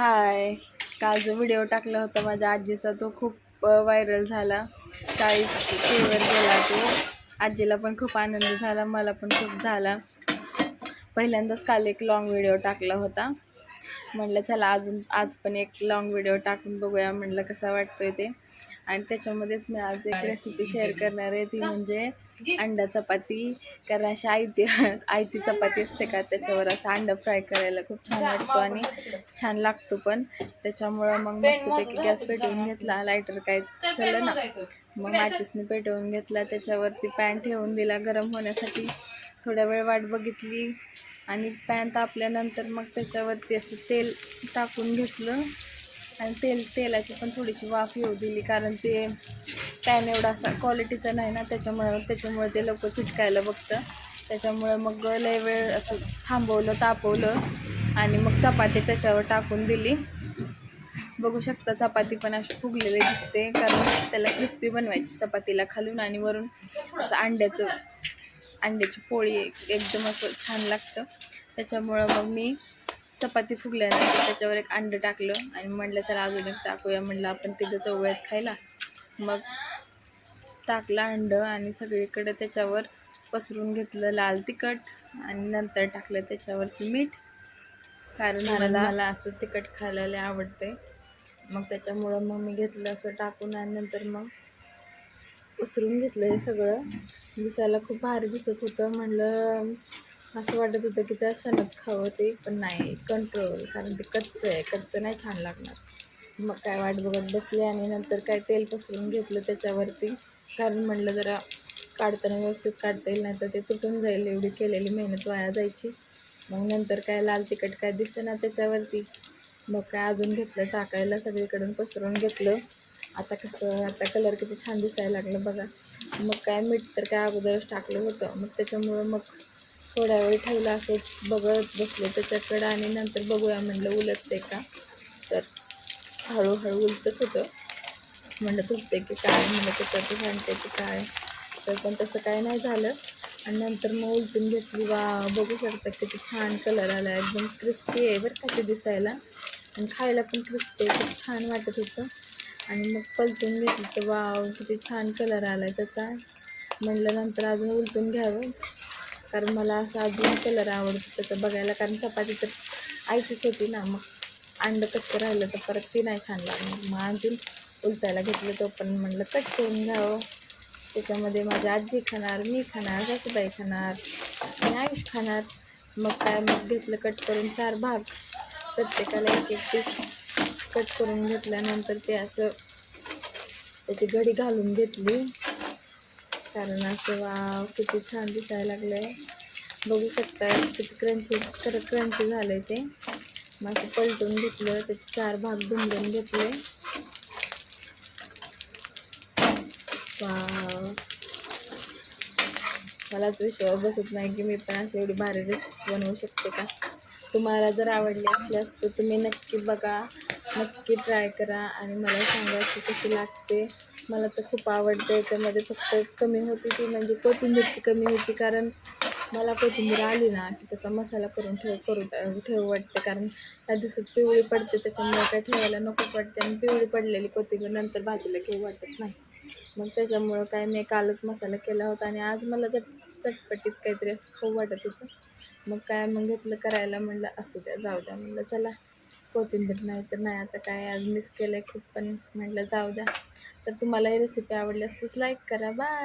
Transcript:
हाय. काल जो व्हिडिओ टाकला होता माझ्या आजीचा तो खूप व्हायरल झाला. चाळीस केवर गेला तो. आजीला पण खूप आनंद झाला मला पण खूप झाला. पहिल्यांदाच काल एक लाँग व्हिडिओ टाकला होता. म्हटलं चला अजून आज पण एक लाँग व्हिडिओ टाकून बघूया. म्हटलं कसा वाटतोय ते? आणि त्याच्यामध्येच मी आज एक रेसिपी शेअर करणार आहे. ती म्हणजे अंडा चपाती. कारण अशी आयती आयती चपाती असते का त्याच्यावर असं अंडा फ्राय करायला खूप छान वाटतो आणि छान लागतो पण. त्याच्यामुळं मग मस्तपैकी गॅस पेटवून घेतला लायटर काय चाललं ना मग मॅचेसने पेटवून घेतला त्याच्यावरती पॅन ठेवून दिला गरम होण्यासाठी. थोड्या वेळ वाट बघितली आणि पॅन तापल्यानंतर मग त्याच्यावरती असं तेल टाकून घेतलं. आणि तेल तेलाची पण थोडीशी वाफ येऊ दिली कारण ते पॅन एवढा असा क्वालिटीचा नाही ना त्याच्यामुळं त्याच्यामुळे ते लवकर चिटकायला बघतं. त्याच्यामुळं मग लय वेळ असं थांबवलं तापवलं आणि मग चपाती त्याच्यावर टाकून दिली. बघू शकता चपाती पण अशी फुगलेली दिसते कारण त्याला क्रिस्पी बनवायची चपातीला खालून आणि वरून असं अंड्याचं अंड्याची पोळी एकदम असं छान लागतं. त्याच्यामुळं मग मी चपाती फुगल्यानंतर त्याच्यावर एक अंडं टाकलं आणि म्हटलं चला अजून एक टाकूया. म्हटलं आपण तिघं चवळ्यात खायला. मग टाकलं अंडं आणि सगळीकडे त्याच्यावर पसरून घेतलं लाल तिखट आणि नंतर टाकलं त्याच्यावरती मीठ. कारण मला मला असं तिखट खायला लय आवडते मग त्याच्यामुळं मग मी घेतलं असं टाकून आणि नंतर मग पसरून घेतलं हे सगळं. दिसायला खूप भारी दिसत होतं. म्हणलं असं वाटत होतं की त्या क्षणात खावं ते पण नाही कंट्रोल कारण ते कच्चं आहे. कच्चं नाही छान लागणार. मग काय वाट बघत बसले आणि नंतर काय तेल पसरून घेतलं त्याच्यावरती. कारण म्हणलं जरा काढताना व्यवस्थित काढता येईल नाही तर ते तुटून जाईल. एवढी केलेली मेहनत वाया जायची. मग नंतर काय लाल तिखट काय दिसतं ना त्याच्यावरती. मग काय अजून घेतलं टाकायला सगळीकडून पसरून घेतलं. आता कसं आता कलर किती छान दिसायला लागलं बघा. मग काय मीठ तर काय अगोदरच टाकलं होतं. मग त्याच्यामुळं मग थोड्या वेळ ठेवला असंच बघत बसले त्याच्याकडं आणि नंतर बघूया म्हणलं उलटते का? तर हळूहळू उलटत होतं. म्हणलं तुटते की काय? म्हणलं त्याच्यात सांगते की काय? तर पण तसं काय नाही झालं. आणि नंतर मग उलटून घेतली. वा बघू शकता किती छान कलर आला. एकदम क्रिस्पी आहे बरं का ते दिसायला. आणि खायला पण क्रिस्पी आहे. खूप छान वाटत होतं. आणि मग पलटून घेतली. तर वाव किती छान कलर आला आहे त्याचा. म्हणलं नंतर अजून उलटून घ्यावं. कारण मला असं अजून कलर आवडतो त्याचं बघायला. कारण चपाती तर आयसीच होती ना मग अंडं कच्चं राहिलं तर परत ती नाही छान लागणार मग अजून उलटायला घेतलं तो पण म्हणलं कट करून घ्यावं हो. त्याच्यामध्ये माझी आजी खाणार मी खाणार सासूबाई खाणार आणि आयुष खाणार. मग काय मग घेतलं कट करून चार भाग. प्रत्येकाला एक एक पीस कट करून घेतल्यानंतर ते असं त्याची घडी घालून घेतली. कारण असं वाव किती छान दिसायला लागलं आहे बघू शकता किती क्रंची तर क्रंची झालं आहे ते. मग पलटून घेतलं त्याचे चार भाग दुमडून घेतले. वाव. मलाच विश्वास बसत नाही की मी पण अशी एवढी भारी रेसिपी बनवू शकते का? तुम्हाला जर आवडली असल्यास तर तुम्ही नक्की बघा नक्की ट्राय करा आणि मला सांगा की कशी लागते. मला तर खूप आवडते. याच्यामध्ये फक्त कमी होती ती म्हणजे कोथिंबीरची कमी होती. कारण मला कोथिंबीर आली ना की त्याचा मसाला करून ठेव करू ठेवू वाटते. कारण त्या दिवसात पिवळी पडते त्याच्यामुळे काय ठेवायला नको पडते. आणि पिवळी पडलेली कोथिंबीर नंतर भाजीला घेऊ वाटत नाही. मग त्याच्यामुळं काय मी कालच मसाला केला होता. आणि आज मला चट चटपटीत काहीतरी असं खाऊ वाटत होतं. मग काय मग घेतलं करायला म्हणलं असू द्या जाऊ द्या. म्हणलं चला कोथिंबीर नाही तर नाही. आता काय आज मिस केलं आहे खूप पण म्हटलं जाऊ द्या. तर तुम्हाला ही रेसिपी आवडली असल्यास लाईक करा. बाय